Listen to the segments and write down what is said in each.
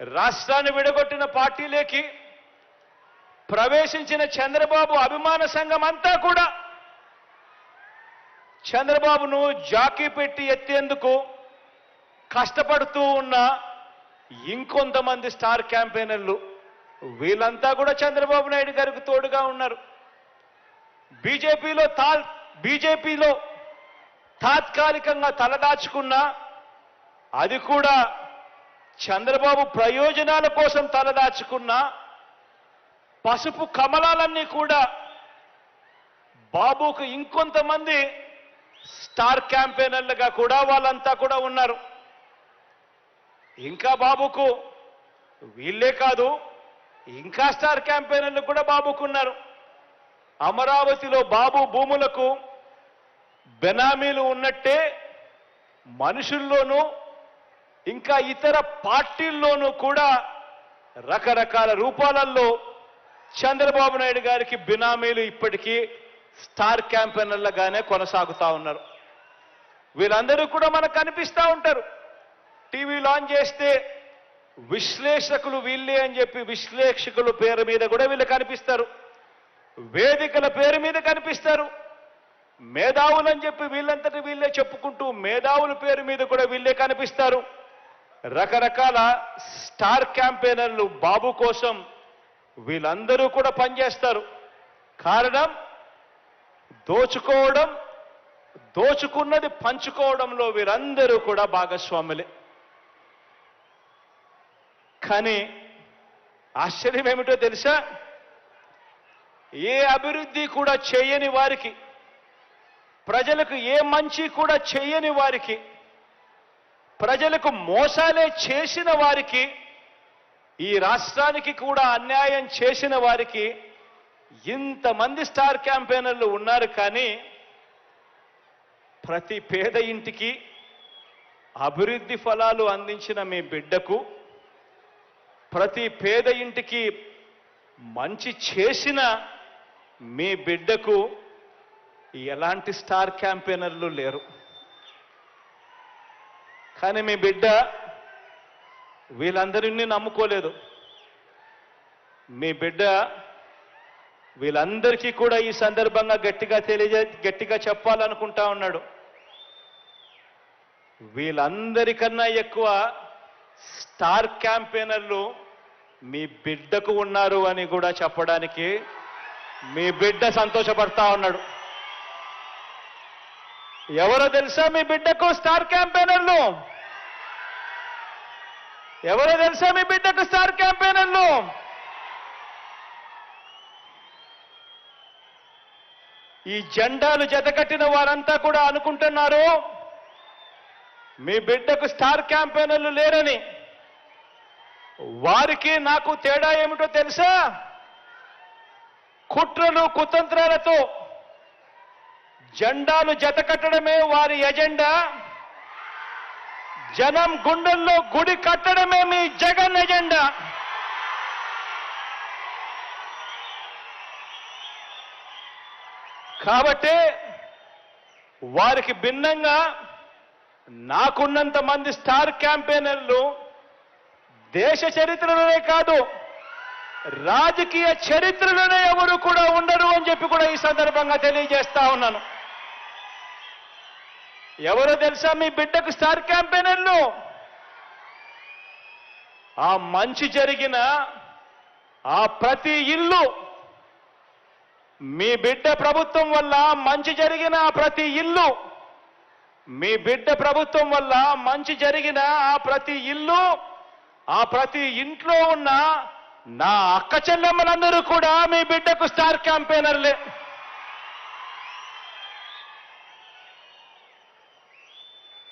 రాష్ట్రాన్ని విడగొట్టిన పార్టీలేకి ప్రవేశించిన చంద్రబాబు అభిమాన సంఘం అంతా కూడా చంద్రబాబును జాకీ పెట్టి ఎత్తేందుకు కష్టపడుతూ ఉన్న ఇంకొంతమంది స్టార్ క్యాంపెయినర్లు వీళ్ళంతా కూడా చంద్రబాబు నాయుడు గారికి తోడుగా ఉన్నారు. బీజేపీలో తా బీజేపీలో తాత్కాలికంగా తలదాచుకున్న అది కూడా చంద్రబాబు ప్రయోజనాల కోసం తలదాచుకున్న పసుపు కమలాలన్నీ కూడా బాబుకు ఇంకొంతమంది స్టార్ క్యాంపెయినర్లుగా కూడా వాళ్ళంతా కూడా ఉన్నారు. ఇంకా బాబుకు వీళ్ళే కాదు ఇంకా స్టార్ క్యాంపెయినర్లు కూడా బాబుకున్నారు. అమరావతిలో బాబు భూములకు బెనామీలు ఉన్నట్టే మనుషుల్లోనూ ఇంకా ఇతర పార్టీల్లోనూ కూడా రకరకాల రూపాలలో చంద్రబాబు నాయుడు గారికి బినామీలు ఇప్పటికీ స్టార్ క్యాంపెయినర్లుగానే కొనసాగుతా ఉన్నారు. వీళ్ళందరూ కూడా మనకు కనిపిస్తూ ఉంటారు. టీవీ లాంచ్ చేస్తే విశ్లేషకులు వీళ్ళే అని చెప్పి విశ్లేషకుల పేరు మీద కూడా వీళ్ళు కనిపిస్తారు. వేదికల పేరు మీద కనిపిస్తారు. మేధావులు అని చెప్పి వీళ్ళంతటి వీళ్ళే చెప్పుకుంటూ మేధావుల పేరు మీద కూడా వీళ్ళే కనిపిస్తారు. రకరకాల స్టార్ క్యాంపెయినర్లు బాబు కోసం వీళ్ళందరూ కూడా పనిచేస్తారు. కారణం దోచుకోవడం దోచుకున్నది పంచుకోవడంలో వీరందరూ కూడా భాగస్వాములే. కానీ ఆశ్చర్యం ఏమిటో తెలుసా? ఏ అభివృద్ధి కూడా చేయని వారికి ప్రజలకు ఏ మంచి కూడా చేయని వారికి ప్రజలకు మోసాలే చేసిన వారికి ఈ రాష్ట్రానికి కూడా అన్యాయం చేసిన వారికి ఇంతమంది స్టార్ క్యాంపెయినర్లు ఉన్నారు కానీ ప్రతి పేద ఇంటికి అభివృద్ధి ఫలాలు అందించిన మీ బిడ్డకు ప్రతి పేద ఇంటికి మంచి చేసిన మీ బిడ్డకు ఎలాంటి స్టార్ క్యాంపెయినర్లు లేరు. కానీ మీ బిడ్డ వీళ్ళందరినీ నమ్ముకోలేదు. మీ బిడ్డ వీళ్ళందరికీ కూడా ఈ సందర్భంగా గట్టిగా తెలియజే గట్టిగా చెప్పాలనుకుంటా ఉన్నాడు. వీళ్ళందరికన్నా ఎక్కువ స్టార్ క్యాంపెయినర్లు మీ బిడ్డకు ఉన్నారు అని కూడా చెప్పడానికి మీ బిడ్డ సంతోషపడతా ఉన్నాడు. ఎవరో తెలుసా మీ బిడ్డకు స్టార్ క్యాంపెయినర్లు? ఎవరో తెలుసా మీ బిడ్డకు స్టార్ క్యాంపెయినర్లు? ఈ జెండాలు జతకట్టిన వారంతా కూడా అనుకుంటున్నారు మీ బిడ్డకు స్టార్ క్యాంపెయినర్లు లేరని. వారికి నాకు తేడా ఏమిటో తెలుసా? కుట్రలు కుతంత్రాలతో జెండాలు జతకట్టడమే వారి ఎజెండా. జనం గుండెల్లో గుడి కట్టడమే మీ జగన్ ఎజెండా. కాబట్టి వారికి భిన్నంగా నాకున్నంత మంది స్టార్ క్యాంపెయినర్లు దేశ చరిత్రలోనే కాదు రాజకీయ చరిత్రలోనే ఎవరు కూడా ఉండరు అని చెప్పి కూడా ఈ సందర్భంగా తెలియజేస్తా ఉన్నాను. ఎవరో తెలుసా మీ బిడ్డకు స్టార్ క్యాంపెయినర్లు ఆ మంచి జరిగిన ఆ ప్రతి ఇల్లు మీ బిడ్డ ప్రభుత్వం వల్ల మంచి జరిగిన ఆ ప్రతి ఇల్లు మీ బిడ్డ ప్రభుత్వం వల్ల మంచి జరిగిన ఆ ప్రతి ఇల్లు ఆ ప్రతి ఇంట్లో ఉన్న నా అక్క చెల్లెమ్మలందరూ కూడా మీ బిడ్డకు స్టార్ క్యాంపెయినర్లే.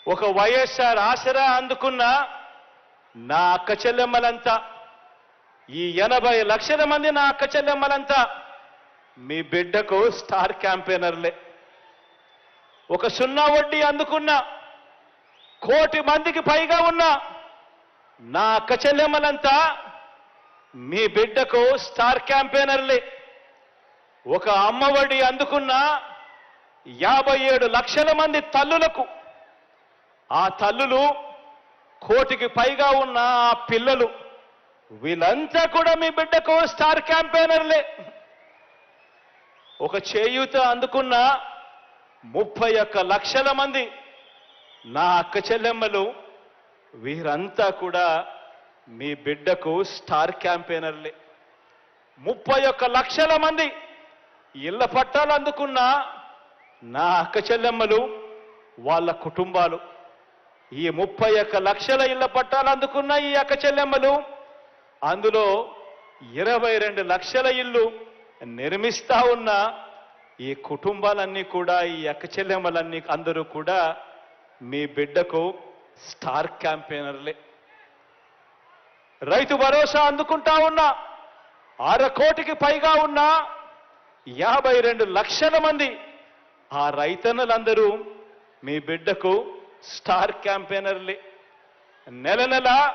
ఒక వైఎస్ఆర్ ఆసరా అందుకున్న నా అక్క చెల్లెమ్మలంతా ఈ ఎనభై లక్షల మంది నా అక్క చెల్లెమ్మలంతా మీ బిడ్డకు స్టార్ క్యాంపెయినర్లే. ఒక సున్నా వడ్డీ అందుకున్న కోటి మందికి పైగా ఉన్న నా అక్క చెల్లెమ్మలంతా మీ బిడ్డకు స్టార్ క్యాంపెయినర్లే. ఒక అమ్మఒడి అందుకున్న యాభై ఏడు లక్షల మంది తల్లులకు ఆ తల్లులు కోటికి పైగా ఉన్న ఆ పిల్లలు వీళ్ళంతా కూడా మీ బిడ్డకు స్టార్ క్యాంపెయినర్లే. ఒక చేయూత అందుకున్న ముప్పై ఒక్క లక్షల మంది నా అక్క చెల్లెమ్మలు వీరంతా కూడా మీ బిడ్డకు స్టార్ క్యాంపెయినర్లే. ముప్పై ఒక్క లక్షల మంది ఇళ్ళ పట్టాలు అందుకున్న నా అక్క చెల్లెమ్మలు వాళ్ళ కుటుంబాలు. ఈ ముప్పై ఒక్క లక్షల ఇళ్ళ పట్టాలు అందుకున్న ఈ అక్క చెల్లెమ్మలు. అందులో ఇరవై రెండు లక్షల ఇల్లు నిర్మిస్తా ఉన్న ఈ కుటుంబాలన్నీ కూడా ఈ అక్క చెల్లెమ్మలన్నీ అందరూ కూడా మీ బిడ్డకు స్టార్ క్యాంపెయినర్లే. రైతు భరోసా అందుకుంటా ఉన్న అర కోటికి పైగా ఉన్న యాభై రెండు లక్షల మంది ఆ రైతన్నలందరూ మీ బిడ్డకు స్టార్ క్యాంపెయినర్లే. నెల నెల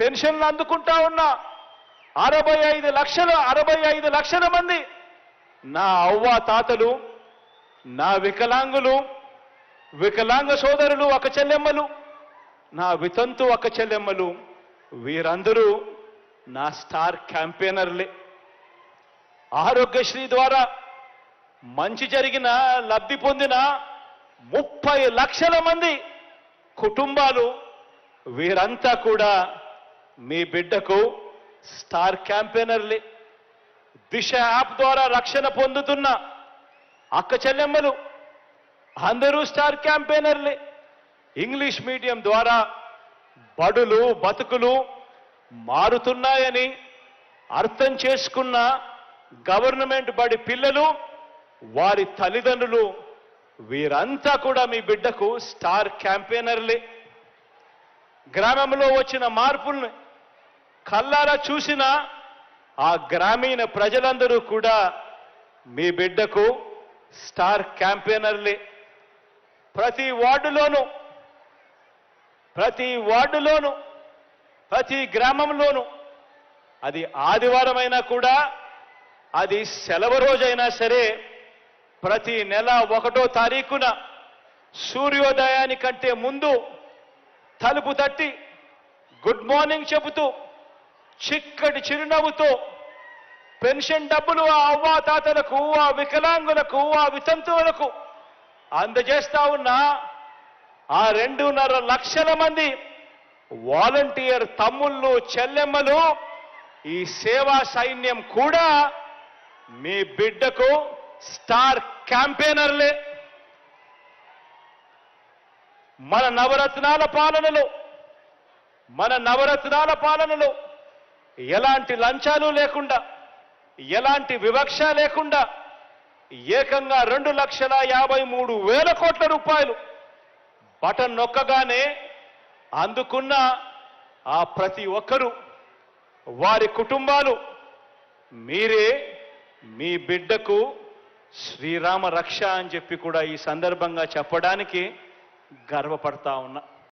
పెన్షన్లు అందుకుంటా ఉన్న. అరవై ఐదు లక్షల అరవై ఐదు లక్షల మంది. నా అవ్వ తాతలు నా వికలాంగులు వికలాంగ సోదరులు ఒక చెల్లెమ్మలు నా వితంతు ఒక చెల్లెమ్మలు వీరందరూ నా స్టార్ క్యాంపెయినర్లే. ఆరోగ్యశ్రీ ద్వారా మంచి జరిగిన లబ్ధి పొందిన ముప్పై లక్షల మంది కుటుంబాలు వీరంతా కూడా మీ బిడ్డకు స్టార్ క్యాంపెయినర్లే. దిశ యాప్ ద్వారా రక్షణ పొందుతున్న అక్క చెల్లెమ్మలు అందరూ స్టార్ క్యాంపెయినర్లే. ఇంగ్లీష్ మీడియం ద్వారా బడులు బతుకులు మారుతున్నాయని అర్థం చేసుకున్న గవర్నమెంట్ బడి పిల్లలు వారి తల్లిదండ్రులు వీరంతా కూడా మీ బిడ్డకు స్టార్ క్యాంపెయినర్లే. గ్రామంలో వచ్చిన మార్పుల్ని కల్లారా చూసిన ఆ గ్రామీణ ప్రజలందరూ కూడా మీ బిడ్డకు స్టార్ క్యాంపెయినర్లే. ప్రతి వార్డులోనూ ప్రతి వార్డులోనూ ప్రతి గ్రామంలోనూ అది ఆదివారమైనా కూడా అది సెలవు రోజైనా సరే ప్రతి నెల ఒకటో తారీఖున సూర్యోదయానికంటే ముందు తలుపు తట్టి గుడ్ మార్నింగ్ చెబుతూ చిక్కటి చిరునవ్వుతో పెన్షన్ డబ్బులు ఆ అవ్వాతాతలకు ఆ వికలాంగులకు ఆ వితంతువులకు అందజేస్తా ఉన్న ఆ రెండున్నర లక్షల మంది వాలంటీర్ తమ్ముళ్ళు చెల్లెమ్మలు ఈ సేవా సైన్యం కూడా మీ బిడ్డకు స్టార్ క్యాంపెయినర్లే. మన నవరత్నాల పాలనలో మన నవరత్నాల పాలనలో ఎలాంటి లంచాలు లేకుండా ఎలాంటి వివక్ష లేకుండా ఏకంగా రెండు లక్షల యాభై మూడు వేల కోట్ల రూపాయలు బటన్ నొక్కగానే అందుకున్న ఆ ప్రతి ఒక్కరూ వారి కుటుంబాలు మీరే మీ బిడ్డకు శ్రీరామ రక్ష అని చెప్పి కూడా ఈ సందర్భంగా చెప్పడానికి గర్వపడతా ఉన్నా.